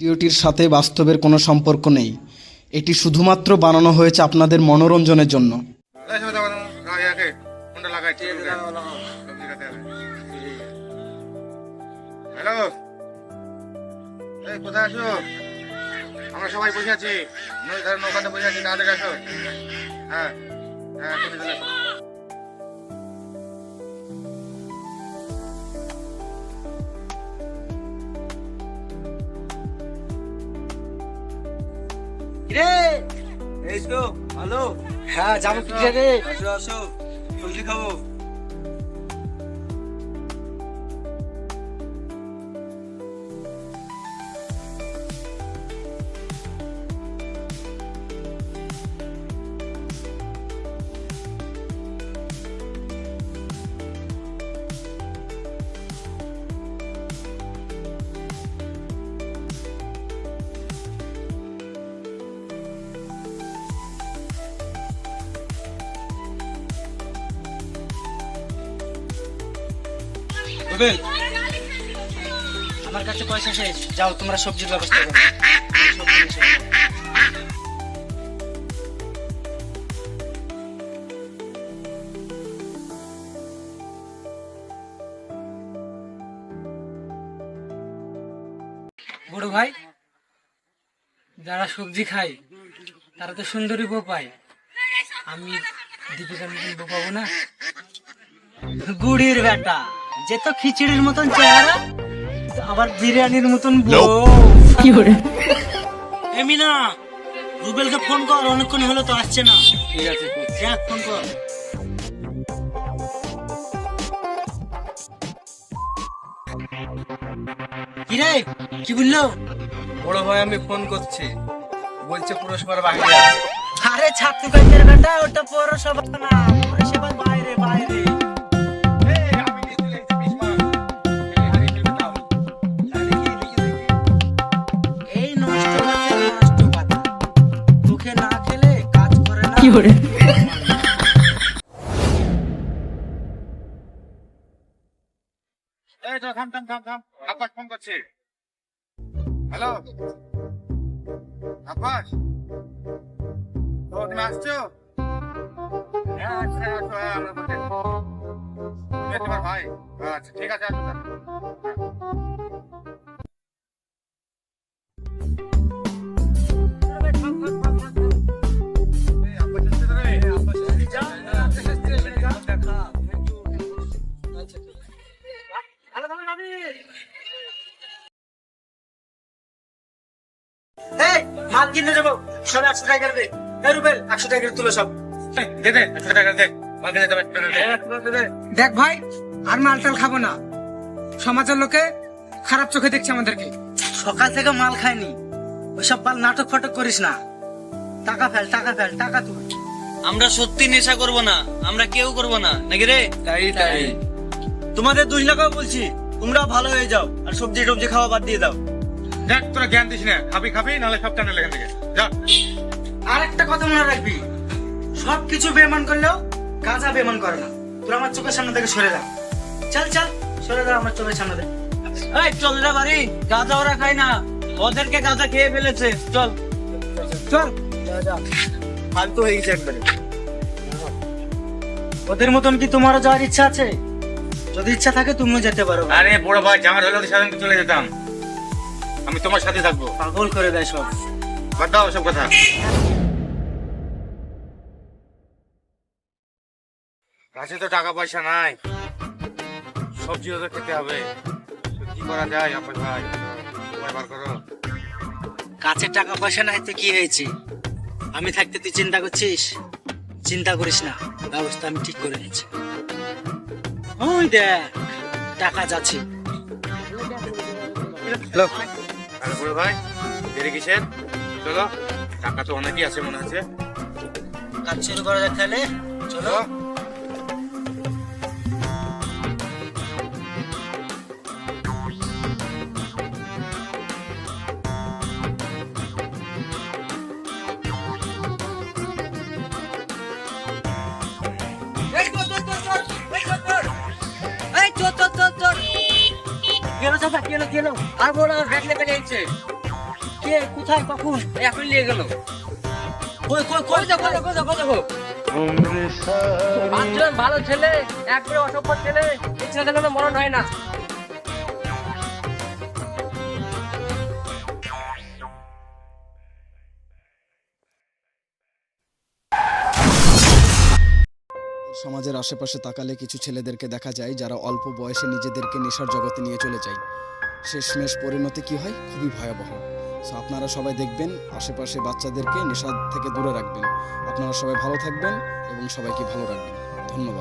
ভিডিওটির সাথে বাস্তবের কোনো সম্পর্ক নেই। এটি শুধুমাত্র বানানো হয়েছে আপনাদের মনোরঞ্জনের জন্য। হ্যালো। কোথায় আছো? আমরা সবাই বসে আছি। নদী ধারে নৌকাতে বসে আছি তাড়াতাড়ি আসো হ্যাঁ হ্যাঁ এসো। রে তো ভালো? হ্যাঁ যাব কি রে আসো আসো খাব। রুবেল, আমার কাছে পয়সা শেষ। যাও, তোমরা সবজির ব্যবস্থা করো। বড় ভাই, যারা সবজি খায়, তারা তো সুন্দরী বউ পায়। আমি দীপিকার মতন বউ পাবো না। গুড়ির বেটা। যে তো খিচুড়ির মতন চেহারা আবার বিরিয়ানির মতন বউ। এমিনা রুবেলকে ফোন কর অনেকক্ষণ হলো তো আসছে না। ঠিক আছে দেখ ফোন কর। কিরে কি বলল? বড় ভাই আমি ফোন করছি। বলছে পুরসভার আছে। আরে ছাত্রীগঞ্জের বেটা ওটা পৌরসভা না পৌরসভার কাজ করে? হ্যাঁ হ্যাঁ তোমার ভাই। আচ্ছা ঠিক আছে মাল কিনতে যাব সব একশো টাকা দে। রুবেল একশো টাকা করে তুলো সব। দে দে একশো টাকা দে। কিনে দেখ ভাই আর মাল টাল খাব না। সমাজের লোকে খারাপ চোখে দেখছে আমাদেরকে। সকাল থেকে মাল খাইনি। ওইসব মাল নাটক ফাটক করিস না। টাকা ফেল টাকা ফেল টাকা তুল। আমরা সত্যি নেশা করব না আমরা কেউ করব না। নাকি রে? তাই তাই। তোমাদের দুই লাগাও বলছি তোমরা ভালো হয়ে যাও। আর সবজি টবজি খাওয়া বাদ দিয়ে দাও। দেখ তোরা জ্ঞান দিস না। খাবি খাবি নাহলে সব টানে এখান থেকে। যা। আর একটা কথা মনে রাখবি। সব কিছু বেমান করলেও গাঁজা বেমান করে না। তোর আমার চোখের সামনে থেকে সরে যা। চল চল সরে যা আমার চোখের সামনে থেকে। এই চল রে বাড়ি। গাঁজা ওরা খায় না। ওদেরকে গাঁজা খেয়ে ফেলেছে। চল। চল। ফালতু হয়ে গেছে একবারে। ওদের মতন কি তোমারও যাওয়ার ইচ্ছা আছে? যদি ইচ্ছা থাকে তুমিও যেতে পারো। আরে বড় ভাই জামার হলে সাথে চলে যেতাম। আমি তোমার সাথে থাকব। পাগল করে দেয় সব। বাদ দাও সব কথা। কাছে তো টাকা পয়সা নাই। সবজি ওদের খেতে হবে। কি করা যায় আপনার ভাই? বার করো। কাছে টাকা পয়সা নাই তো কি হয়েছে? আমি থাকতে তুই চিন্তা করছিস? চিন্তা করিস না ব্যবস্থা আমি ঠিক করে নিচ্ছি। ওই দেখ টাকা যাচ্ছে। আরে বড় ভাই দেরি কিসের? চলো টাকা তো অনেকই আছে মনে হচ্ছে। কাজ শুরু করা যাক তাহলে। চলো। চাপা কেন কেন আর বড় ব্যাগ লেগে যাচ্ছে কে কোথায় কখন? এখন নিয়ে গেল। কই কই কই দেখো দেখো দেখো দেখো। পাঁচজন ভালো ছেলে একবারে অসভ্য ছেলে। এই ছেলেদের মরণ হয় না। সমাজের আশেপাশে তাকালে কিছু ছেলেদেরকে দেখা যায় যারা অল্প বয়সে নিজেদেরকে নেশার জগতে নিয়ে চলে যায়। শেষমেশ পরিণতি কি হয়? খুবই ভয়াবহ। সো আপনারা সবাই দেখবেন, আশেপাশে বাচ্চাদেরকে নেশা থেকে দূরে রাখবেন। আপনারা সবাই ভালো থাকবেন এবং সবাইকে ভালো রাখবেন। ধন্যবাদ।